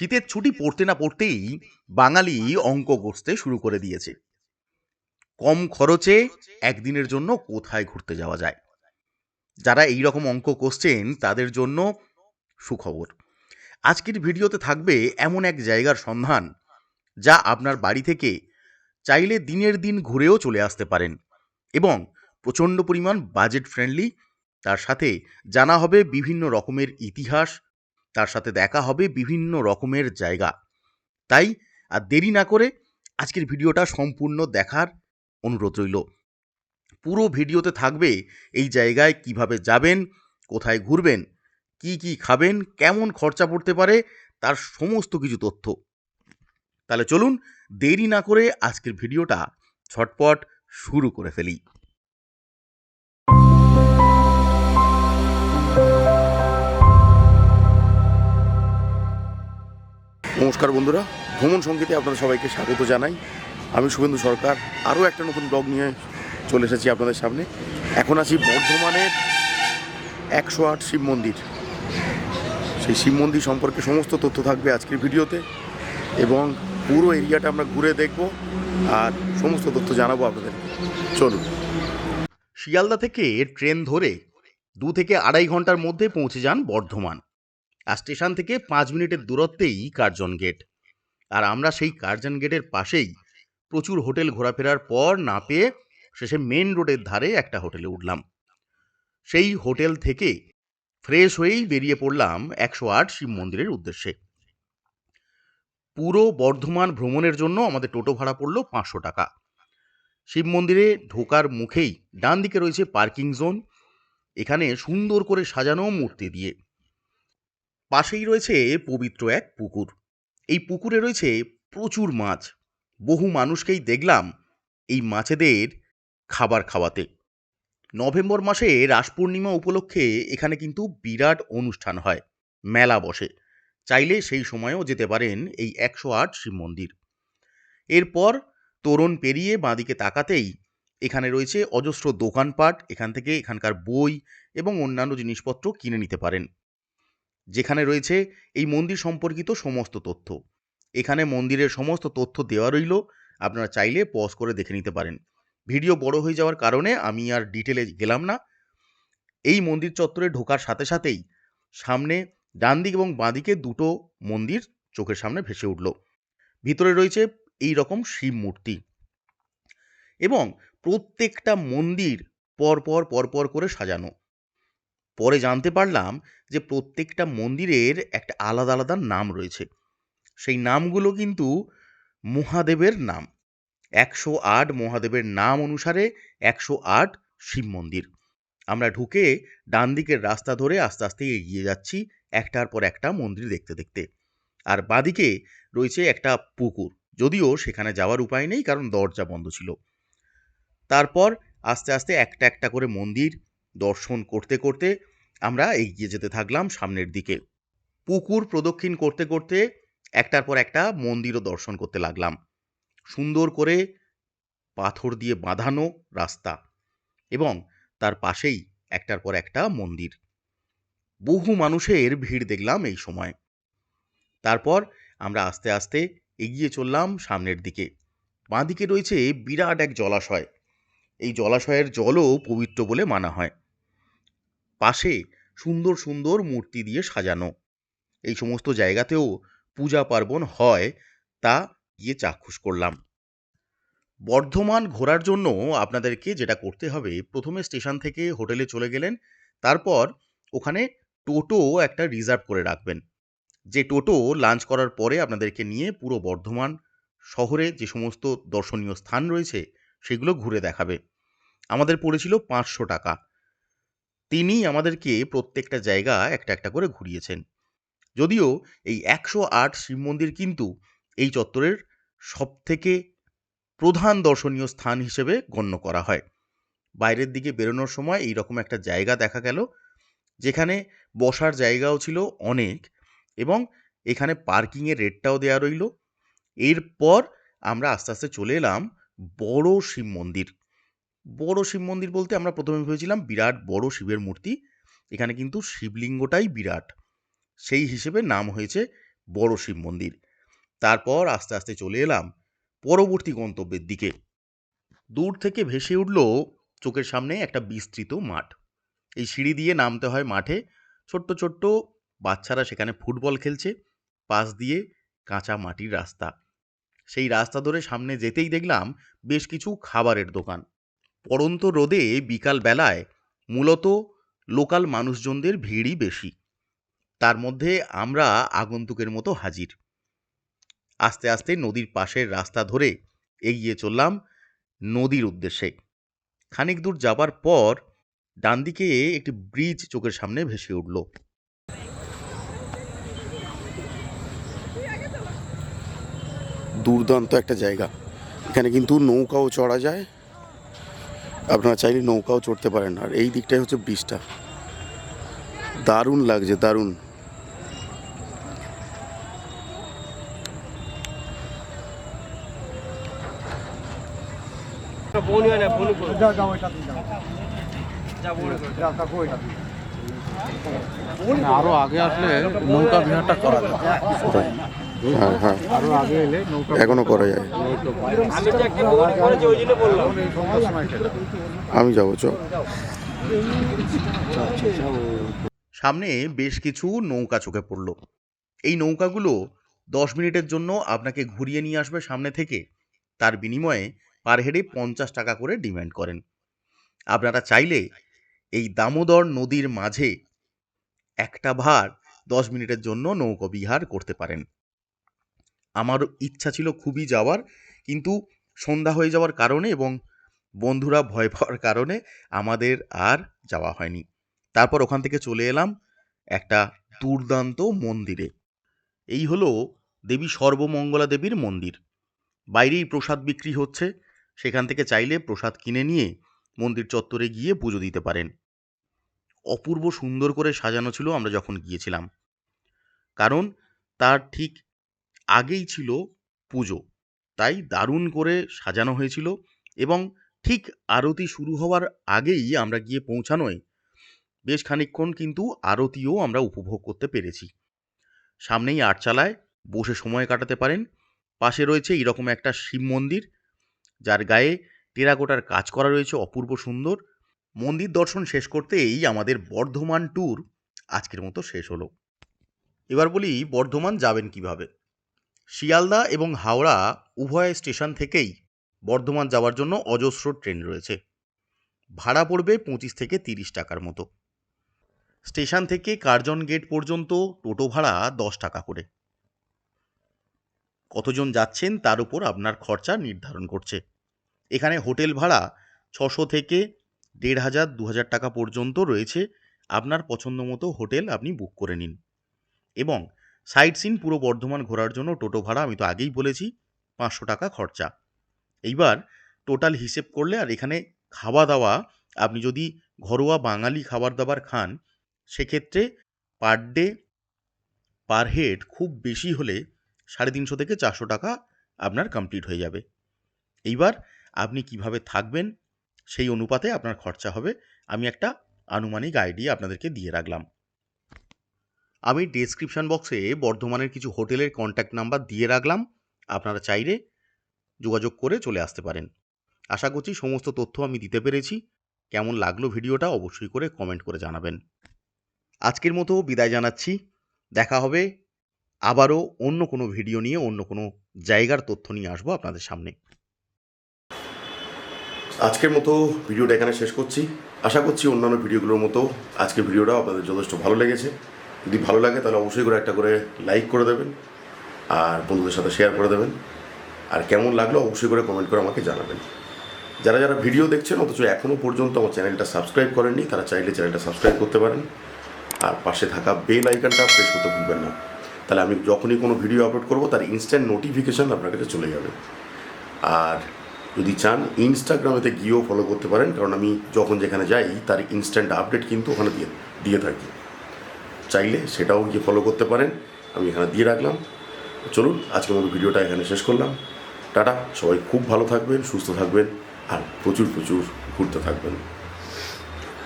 শীতের ছুটি পড়তে না পড়তেই বাঙালি অঙ্ক কষতে শুরু করে দিয়েছে। কম খরচে একদিনের জন্য কোথায় ঘুরতে যাওয়া যায়? যারা এই রকম অঙ্ক কষছেন তাদের জন্য সুখবর। আজকের ভিডিওতে থাকবে এমন এক জায়গার সন্ধান, যা আপনার বাড়ি থেকে চাইলে দিনের দিন ঘুরেও চলে আসতে পারেন এবং প্রচণ্ড পরিমাণ বাজেট ফ্রেন্ডলি তার সাথে জানা হবে বিভিন্ন রকমের ইতিহাস তার সাথে দেখা হবে বিভিন্ন রকমের জায়গা। তাই আর দেরি না করে আজকের ভিডিওটা সম্পূর্ণ দেখার অনুরোধ রইল। পুরো ভিডিওতে থাকবে এই জায়গায় কীভাবে যাবেন, কোথায় ঘুরবেন, কি কি খাবেন, কেমন খরচা পড়তে পারে, তার সমস্ত কিছু তথ্য। তাহলে চলুন দেরি না করে আজকের ভিডিওটা ছটপট শুরু করে ফেলি। নমস্কার বন্ধুরা। ভ্রমণ সঙ্গীতে আপনাদের সবাইকে স্বাগত জানাই। আমি শুভেন্দু সরকার। আরও একটা নতুন ব্লগ নিয়ে চলে এসেছি আপনাদের সামনে। এখন আছি বর্ধমানের একশো আট শিব মন্দির। সেই শিব মন্দির সম্পর্কে সমস্ত তথ্য থাকবে আজকের ভিডিওতে এবং পুরো এরিয়াটা আমরা ঘুরে দেখব আর সমস্ত তথ্য জানাব আপনাদের চলুন। শিয়ালদা থেকে ট্রেন ধরে দু থেকে আড়াই ঘণ্টার মধ্যে পৌঁছে যান বর্ধমান। আর স্টেশন থেকে পাঁচ মিনিটের দূরত্বেই কার্জন গেট। আর আমরা সেই কার্জন গেটের পাশেই প্রচুর হোটেল ঘোরাফেরার পর না পেয়ে শেষে মেন রোডের ধারে একটা হোটেলে উঠলাম। সেই হোটেল থেকে ফ্রেশ হয়েই বেরিয়ে পড়লাম একশো আট শিব মন্দিরের উদ্দেশ্যে। পুরো বর্ধমান ভ্রমণের জন্য আমাদের টোটো ভাড়া পড়ল পাঁচশো টাকা। শিব মন্দিরে ঢোকার মুখেই ডান দিকে রয়েছে পার্কিং জোন। এখানে সুন্দর করে সাজানো মূর্তি দিয়ে। পাশেই রয়েছে পবিত্র এক পুকুর। এই পুকুরে রয়েছে প্রচুর মাছ। বহু মানুষকেই দেখলাম এই মাছেদের খাবার খাওয়াতে। নভেম্বর মাসে রাস পূর্ণিমা উপলক্ষে এখানে কিন্তু বিরাট অনুষ্ঠান হয়, মেলা বসে। চাইলে সেই সময়েও যেতে পারেন এই একশো আট শিব মন্দির। এরপর তোরণ পেরিয়ে বাঁদিকে তাকাতেই এখানে রয়েছে অজস্র দোকানপাট, এখান থেকে এখানকার বই এবং অন্যান্য জিনিসপত্র কিনে নিতে পারেন। যেখানে রয়েছে এই মন্দির সম্পর্কিত সমস্ত তথ্য। এখানে মন্দিরের সমস্ত তথ্য দেওয়া রইল, আপনারা চাইলে পজ করে দেখে নিতে পারেন। ভিডিও বড় হয়ে যাওয়ার কারণে আমি আর ডিটেলে গেলাম না। এই মন্দির চত্বরে ঢোকার সাথে সাথেই সামনে ডান দিক এবং বাঁদিকে দুটো মন্দির চোখের সামনে ভেসে উঠল। ভিতরে রয়েছে এই রকম শিব মূর্তি। এবং প্রত্যেকটা মন্দির পরপর পরপর করে সাজানো। পরে জানতে পারলাম যে প্রত্যেকটা মন্দিরের একটা আলাদা আলাদা নাম রয়েছে। সেই নামগুলো কিন্তু মহাদেবের নাম। একশো আট মহাদেবের নাম অনুসারে একশো আট শিব মন্দির। আমরা ঢুকে ডান দিকের রাস্তা ধরে আস্তে আস্তে এগিয়ে যাচ্ছি একটার পর একটা মন্দির দেখতে দেখতে। আর বাদিকে রয়েছে একটা পুকুর। যদিও সেখানে যাওয়ার উপায় নেই, কারণ দরজা বন্ধ ছিল। তারপর আস্তে আস্তে একটা একটা করে মন্দির দর্শন করতে করতে আমরা এগিয়ে যেতে থাকলাম সামনের দিকে। পুকুর প্রদক্ষিণ করতে করতে একটার পর একটা মন্দিরও দর্শন করতে লাগলাম। সুন্দর করে পাথর দিয়ে বাঁধানো রাস্তা এবং তার পাশেই একটার পর একটা মন্দির। বহু মানুষের ভিড় দেখলাম এই সময়। তারপর আমরা আস্তে আস্তে এগিয়ে চললাম সামনের দিকে। বাঁদিকে রয়েছে বিরাট এক জলাশয়। এই জলাশয়ের জলও পবিত্র বলে মানা হয়। পাশে সুন্দর সুন্দর মূর্তি দিয়ে সাজানো। এই সমস্ত জায়গাতেও পূজা পার্বণ হয় তা গিয়ে চাক্ষুষ করলাম। বর্ধমান ঘোরার জন্য আপনাদেরকে যেটা করতে হবে, প্রথমে স্টেশন থেকে হোটেলে চলে গেলেন, তারপর ওখানে টোটো একটা রিজার্ভ করে রাখবেন। যে টোটো লাঞ্চ করার পরে আপনাদেরকে নিয়ে পুরো বর্ধমান শহরে যে সমস্ত দর্শনীয় স্থান রয়েছে, সেগুলো ঘুরে দেখাবে। আমাদের পড়েছিল পাঁচশো টাকা। তিনি আমাদেরকে প্রত্যেকটা জায়গা একটা একটা করে ঘুরিয়েছেন। যদিও এই একশো আট শিব মন্দির কিন্তু এই চত্বরের সবথেকে প্রধান দর্শনীয় স্থান হিসেবে গণ্য করা হয়। বাইরের দিকে বেরোনোর সময় এই রকম একটা জায়গা দেখা গেল, যেখানে বসার জায়গাও ছিল অনেক এবং এখানে পার্কিংয়ের রেটটাও দেওয়া রইল। এরপর আমরা আস্তে আস্তে চলে এলাম বড় শিব মন্দির। বড় শিব মন্দির বলতে আমরা প্রথমে ভেবেছিলাম বিরাট, বড় শিবের মূর্তি। এখানে কিন্তু শিবলিঙ্গটাই বিরাট। সেই হিসেবে নাম হয়েছে বড় শিব মন্দির। তারপর আস্তে আস্তে চলে এলাম পরবর্তী গন্তব্যের দিকে। দূর থেকে ভেসে উঠল চোখের সামনে একটা বিস্তৃত মাঠ। এই সিঁড়ি দিয়ে নামতে হয় মাঠে। ছোট্ট ছোট্ট বাচ্চারা সেখানে ফুটবল খেলছে। পাশ দিয়ে কাঁচা মাটির রাস্তা। সেই রাস্তা ধরে সামনে যেতেই দেখলাম বেশ কিছু খাবারের দোকান। পড়ন্ত রোদে বিকাল বেলায় মূলত লোকাল মানুষজনদের ভিড়ই বেশি। তার মধ্যে আমরা আগন্তুকের মতো হাজির। আস্তে আস্তে নদীর পাশের রাস্তা ধরে এগিয়ে চললাম নদীর উদ্দেশ্যে। খানিক দূর যাবার পর ডান দিকে একটি ব্রিজ চোখের সামনে ভেসে উঠল। দুর্দান্ত একটা জায়গা। এখানে কিন্তু নৌকাও চড়া যায়। আপনারা চাইলে নৌকাও চড়তে পারেন। আর এই দিকটাই হচ্ছে ব্রিজটা। দারুণ লাগছে দারুণ। আরও আগে আসলে নৌকা বিহারটা করা যায়। হ্যাঁ হ্যাঁ। এখনও করা যায়। আমি যাব চ সামনে বেশ কিছু নৌকা চোখে পড়ল। এই নৌকাগুলো দশ মিনিটের জন্য আপনাকে ঘুরিয়ে নিয়ে আসবে সামনে থেকে। তার বিনিময়ে পার হেডে পঞ্চাশ টাকা করে ডিমান্ড করেন। আপনারা চাইলে এই দামোদর নদীর মাঝে একটা ভার দশ মিনিটের জন্য নৌকা বিহার করতে পারেন। আমার ইচ্ছা ছিল খুবই যাওয়ার, কিন্তু সন্ধ্যা হয়ে যাওয়ার কারণে এবং বন্ধুরা ভয় পাওয়ার কারণে আমাদের আর যাওয়া হয়নি। তারপর ওখান থেকে চলে এলাম একটা দুর্দান্ত মন্দিরে। এই হলো দেবী সর্বমঙ্গলা দেবীর মন্দির। বাইরেই প্রসাদ বিক্রি হচ্ছে, সেখান থেকে চাইলে প্রসাদ কিনে নিয়ে মন্দির চত্বরে গিয়ে পুজো দিতে পারেন। অপূর্ব সুন্দর করে সাজানো ছিল আমরা যখন গিয়েছিলাম। কারণ তার ঠিক আগেই ছিল পুজো। তাই দারুণ করে সাজানো হয়েছিল এবং ঠিক আরতি শুরু হওয়ার আগেই আমরা গিয়ে পৌঁছানোয় বেশ খানিকক্ষণ কিন্তু আরতিও আমরা উপভোগ করতে পেরেছি। সামনেই আটচালায় বসে সময় কাটাতে পারেন। পাশে রয়েছে এরকম একটা শিব মন্দির, যার গায়ে টেরাকোটার কাজ করা রয়েছে অপূর্ব সুন্দর। মন্দির দর্শন শেষ করতে এই আমাদের বর্ধমান ট্যুর আজকের মতো শেষ হলো। এবার বলি, বর্ধমান যাবেন কীভাবে? শিয়ালদা এবং হাওড়া উভয় স্টেশন থেকেই বর্ধমান যাওয়ার জন্য অজস্র ট্রেন রয়েছে। ভাড়া পড়বে পঁচিশ থেকে তিরিশ টাকার মতো। স্টেশন থেকে কার্জন গেট পর্যন্ত টোটো ভাড়া দশ টাকা করে। কতজন যাচ্ছেন তার উপর আপনার খরচা নির্ধারণ করছে। এখানে হোটেল ভাড়া ছশো থেকে দেড় হাজার, দু হাজার টাকা পর্যন্ত রয়েছে। আপনার পছন্দ মতো হোটেল আপনি বুক করে নিন। এবং সাইট সিন পুরো বর্ধমান ঘোরার জন্য টোটো ভাড়া আমি তো আগেই বলেছি, পাঁচশো টাকা খরচা। এইবার টোটাল হিসেব করলে আর এখানে খাওয়া দাওয়া, আপনি যদি ঘরোয়া বাঙালি খাবার দাবার খান, সেক্ষেত্রে পার ডে, পার হেড খুব বেশি হলে সাড়ে তিনশো থেকে চারশো টাকা আপনার কমপ্লিট হয়ে যাবে। এইবার আপনি কীভাবে থাকবেন, সেই অনুপাতে আপনার খরচা হবে। আমি একটা আনুমানিক আইডিয়া আপনাদেরকে দিয়ে রাখলাম। আমি ডেসক্রিপশন বক্সে বর্ধমানের কিছু হোটেলের কন্ট্যাক্ট নাম্বার দিয়ে রাখলাম। আপনারা চাইলে যোগাযোগ করে চলে আসতে পারেন। আশা করছি সমস্ত তথ্য আমি দিতে পেরেছি। কেমন লাগল ভিডিওটা অবশ্যই করে কমেন্ট করে জানাবেন। আজকের মতো বিদায় জানাচ্ছি। দেখা হবে আবারও অন্য কোনো ভিডিও নিয়ে, অন্য কোনো জায়গার তথ্য নিয়ে আসব আপনাদের সামনে। আজকের মতো ভিডিওটা এখানে শেষ করছি। আশা করছি অন্যান্য ভিডিওগুলোর মতো আজকের ভিডিওটা আপনাদের যথেষ্ট ভালো লেগেছে। যদি ভালো লাগে তাহলে অবশ্যই করে একটা করে লাইক করে দেবেন, আর বন্ধুদের সাথে শেয়ার করে দেবেন, আর কেমন লাগল অবশ্যই করে কমেন্ট করে আমাকে জানাবেন। যারা যারা ভিডিও দেখছেন, অথচ এখনও পর্যন্ত আমার চ্যানেলটা সাবস্ক্রাইব করেননি, তারা চাইলে চ্যানেলটা সাবস্ক্রাইব করতে পারেন, আর পাশে থাকা বেল আইকনটা প্রেস করতে ভুলবেন না। তাহলে আমি যখনই কোনো ভিডিও আপলোড করব, তার ইনস্ট্যান্ট নোটিফিকেশান আপনার কাছে চলে যাবে। আর যদি চান ইনস্টাগ্রামেতে গিয়েও ফলো করতে পারেন, কারণ আমি যখন যেখানে যাই, তার ইনস্ট্যান্ট আপডেট কিন্তু ওখানে দিয়ে দিয়ে থাকি। চাইলে সেটাও গিয়ে ফলো করতে পারেন। আমি এখানে দিয়ে রাখলাম। চলুন, আজকের মতো ভিডিওটা এখানে শেষ করলাম। টাটা, সবাই খুব ভালো থাকবেন, সুস্থ থাকবেন, আর প্রচুর প্রচুর ঘুরতে থাকবেন।